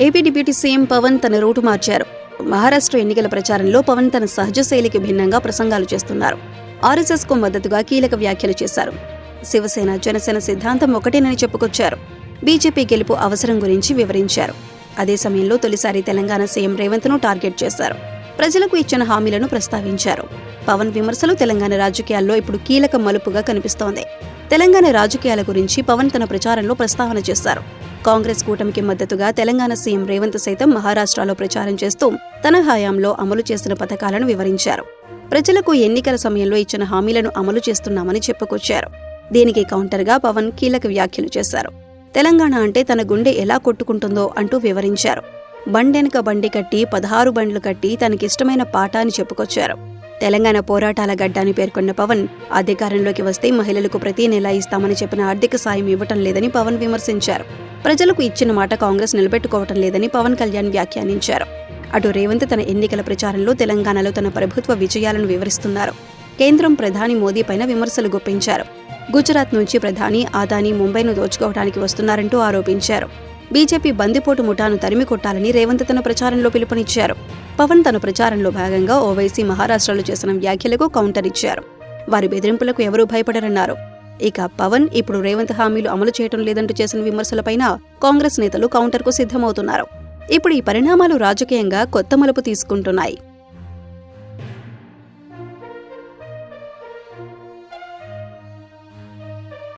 AP deputy CM Pawan తన route మార్చారు. మహారాష్ట్ర ఎన్నికల ప్రచారంలో పవన్ తన సహజ శైలికి భిన్నంగా ప్రసంగాలు చేస్తున్నారు. ఆర్ఎస్ఎస్కు మద్దతుగా కీలక వ్యాఖ్యలు చేశారు. శివసేన జనసేన సిద్ధాంతం ఒకటేనని చెప్పుకొచ్చారు. బీజేపీ గెలుపు అవసరం గురించి వివరించారు. అదే సమయంలో తొలిసారి తెలంగాణ సీఎం రేవంత్ను టార్గెట్ చేశారు. ప్రజలకు ఇచ్చిన హామీలను ప్రస్తావించారు. పవన్ విమర్శలు తెలంగాణ రాజకీయాల్లో ఇప్పుడు కీలక మలుపుగా కనిపిస్తోంది. తెలంగాణ రాజకీయాల గురించి పవన్ తన ప్రచారంలో ప్రస్తావన చేశారు. కాంగ్రెస్ కూటమికి మద్దతుగా తెలంగాణ సీఎం రేవంత్ సైతం మహారాష్ట్రలో ప్రచారం చేస్తూ తన హయాంలో అమలు చేసిన పథకాలను వివరించారు. ప్రజలకు ఎన్నికల సమయంలో ఇచ్చిన హామీలను అమలు చేస్తున్నామని చెప్పుకొచ్చారు. దీనికి కౌంటర్గా పవన్ కీలక వ్యాఖ్యలు చేశారు. తెలంగాణ అంటే తన గుండె ఎలా కొట్టుకుంటుందో అంటూ వివరించారు. బండెనక బండి కట్టి పదహారు బండ్లు కట్టి తనకిష్టమైన పాట అని చెప్పుకొచ్చారు. తెలంగాణ పోరాటాల గడ్డాని పేర్కొన్న పవన్ అధికారంలోకి వస్తే మహిళలకు ప్రతి నెలా ఇస్తామని చెప్పిన ఆర్థిక సాయం ఇవ్వటం లేదని పవన్ విమర్శించారు. ప్రజలకు ఇచ్చిన మాట కాంగ్రెస్ నిలబెట్టుకోవటం లేదని పవన్ కళ్యాణ్ వ్యాఖ్యానించారు. అటు రేవంత్ తన ఎన్నికల ప్రచారంలో తెలంగాణలో తన ప్రభుత్వ విజయాలను వివరిస్తున్నారు. కేంద్రం ప్రధాని మోదీ పైన విమర్శలు గుప్పించారు. గుజరాత్ నుంచి ప్రధాని ఆదాని ముంబైను దోచుకోవడానికి వస్తున్నారంటూ ఆరోపించారు. బీజేపీ బందిపోటు ముఠాను తరిమి కొట్టాలని రేవంత్ తన ప్రచారంలో పిలుపునిచ్చారు. పవన్ తన ప్రచారంలో భాగంగా ఓవైసీ మహారాష్ట్రలో చేసిన వ్యాఖ్యలకు కౌంటర్ ఇచ్చారు. వారి బెదిరింపులకు ఎవరూ భయపడరన్నారు. ఇక పవన్ ఇప్పుడు రేవంత్ హామీలు అమలు చేయటం లేదంటూ చేసిన విమర్శలపైన కాంగ్రెస్ నేతలు కౌంటర్కు సిద్ధమవుతున్నారు. ఇప్పుడు ఈ పరిణామాలు రాజకీయంగా కొత్త మలుపు తీసుకుంటున్నాయి.